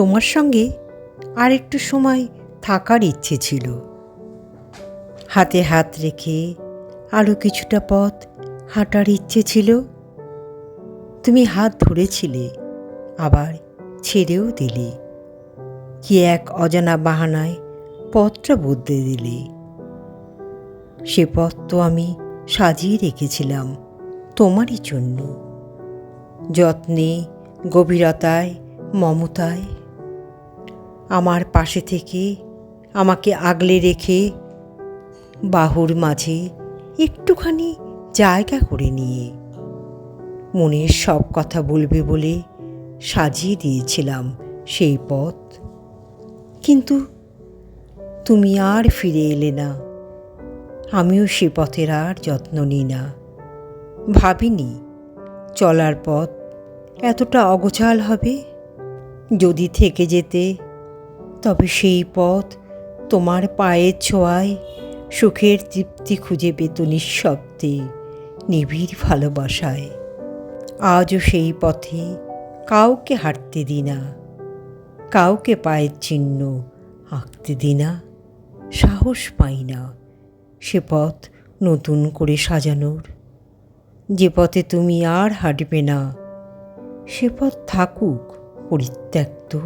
তোমার সঙ্গে আর একটু সময় থাকার ইচ্ছে ছিল। হাতে হাত রেখে আরও কিছুটা পথ হাঁটার ইচ্ছে ছিল। তুমি হাত ধরেছিলে, আবার ছেড়েও দিলে। কি এক অজানা বাহানায় পথটা বদলে দিলে। সে পথ তো আমি সাজিয়ে রেখেছিলাম তোমারই জন্য। যত্নে, গভীরতায়, মমতায় আমার পাশে থেকে আমাকে আগলে রেখে বাহুর মাঝে একটুখানি জায়গা করে নিয়ে। মনের সব কথা বলবে বলে সাজিয়ে দিয়েছিলাম সেই পথ। কিন্তু তুমি আর ফিরে এলে না। আমিও সে পথের আর যত্ন নিই না। ভাবিনি চলার পথ এতটা অগোছাল হবে। যদি থেকে যেতে তবে সেই পথ তোমার পায়ের ছোঁয়ায় সুখের তৃপ্তি খুঁজে পেত নিঃশব্দে, নিবিড় ভালোবাসায়। আজও সেই পথে কাউকে হাঁটতে দিই না কাউকে পায়ের চিহ্ন আঁকতে দিই না সাহস পাই না সে পথ নতুন করে সাজানোর। যে পথে তুমি আর হাঁটবে না, সে পথ থাকুক পরিত্যক্ত।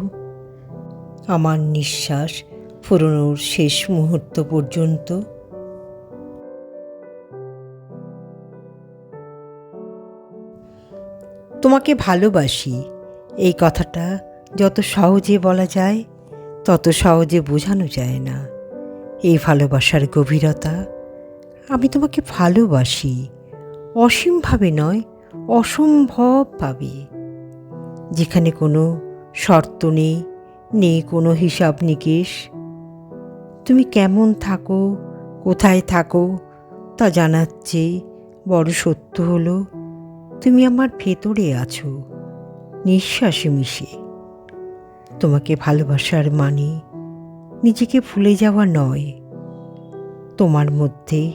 আমার নিঃশ্বাস ফুরোনোর শেষ মুহূর্ত পর্যন্ত। তোমাকে ভালোবাসি, এই কথাটা যত সহজে বলা যায়, তত সহজে বোঝানো যায় না। এই ভালোবাসার গভীরতা, আমি তোমাকে ভালোবাসি, অসীমভাবে নয় অসম্ভবভাবে যেখানে কোনো শর্ত নেই নেই কোনো হিসাব নিকেশ। তুমি কেমন থাকো, কোথায় থাকো, তা জানাচ্ছে বড় সত্য হলো, তুমি আমার ভেতরে আছো, নিঃশ্বাসে মিশে। তোমাকে ভালোবাসার মানে নিজেকে ভুলে যাওয়া নয়, তোমার মধ্যে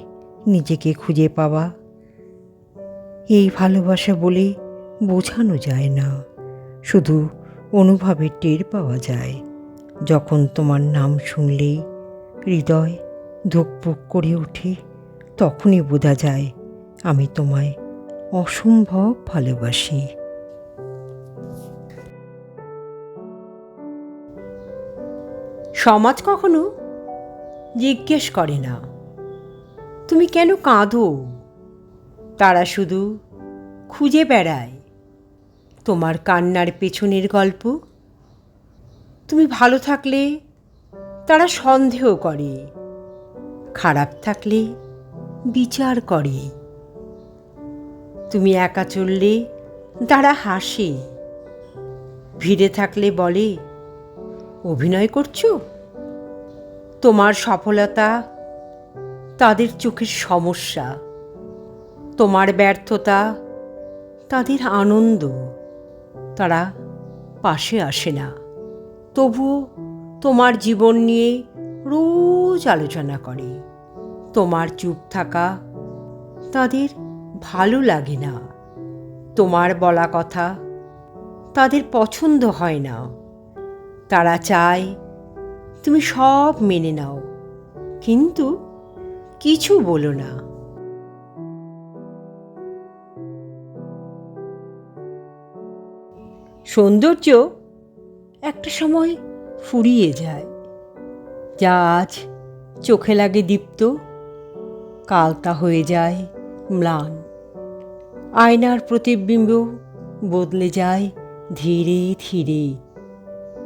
নিজেকে খুঁজে পাওয়া। এই ভালোবাসা বলে বোঝানো যায় না, শুধু অনুভবে টের পাওয়া যায়। যখন তোমার নাম শুনলেই হৃদয় ধুকপুক করে ওঠে, তখনই বোঝা যায় আমি তোমায় অসম্ভব ভালোবাসি। সমাজ কখনো জিজ্ঞেস করে না, তুমি কেন কাঁদো? তারা শুধু খুঁজে বেড়ায়। তোমার কান্নার পেছনের গল্প। তুমি ভালো থাকলে তারা সন্দেহ করে। খারাপ থাকলে বিচার করে। তুমি একা চললে তারা হাসে। ভিড়ে থাকলে বলে, অভিনয় করছ? তোমার সফলতা তাদের চোখের সমস্যা। তোমার ব্যর্থতা তাদের আনন্দ। তারা পাশে আসে না। তবুও তোমার জীবন নিয়ে রোজ আলোচনা করে। তোমার চুপ থাকা তাদের ভালো লাগে না। তোমার বলা কথা তাদের পছন্দ হয় না। তারা চায় তুমি সব মেনে নাও, কিন্তু কিছু বলো না। সৌন্দর্য একটা সময় ফুরিয়ে যায়। যা আজ চোখে লাগে দীপ্ত, কাল তা হয়ে যায় ম্লান। আয়নার প্রতিবিম্ব বদলে যায় ধীরে ধীরে।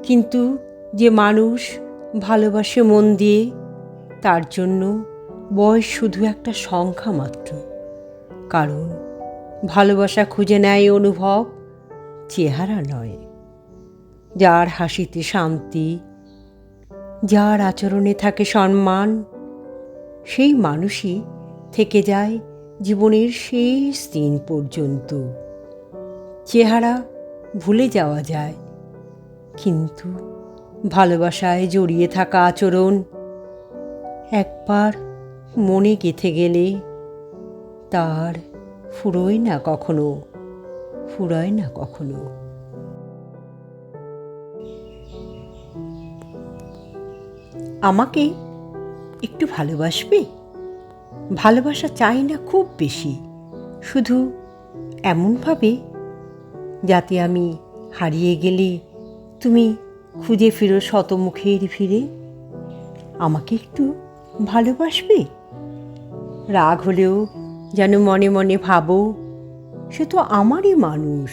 কিন্তু যে মানুষ ভালোবাসে মন দিয়ে, তার জন্য বয়স শুধু একটা সংখ্যা মাত্র। কারণ ভালোবাসা খুঁজে নেয় অনুভব চেহারা নয়। যার হাসিতে শান্তি, যার আচরণে থাকে সম্মান, সেই মানুষই থেকে যায় জীবনের শেষ দিন পর্যন্ত। চেহারা ভুলে যাওয়া যায়, কিন্তু ভালোবাসায় জড়িয়ে থাকা আচরণ একবার মনে গেথে গেলে তার ফুরোয় না কখনো। ফুরোয় না কখনো। আমাকে একটু ভালোবাসবে? ভালোবাসা চাই না খুব বেশি। শুধু এমনভাবে যাতে আমি হারিয়ে গেলে তুমি খুঁজে ফিরো শতমুখের ফিরে আমাকে একটু ভালোবাসবে? রাগ হলেও যেন মনে মনে ভাবো সে তো আমারই মানুষ।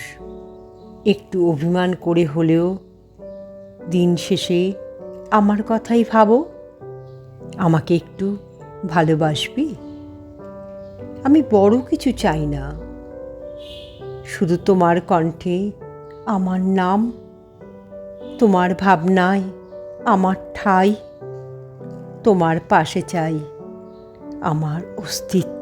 একটু অভিমান করে হলেও দিন শেষে আমার কথাই ভাবো। আমাকে একটু ভালোবাসবি? আমি বড় কিছু চাই না। শুধু তোমার কণ্ঠে আমার নাম, তোমার ভাবনায় আমার ঠাই, তোমার পাশে চাই আমার অস্তিত্ব।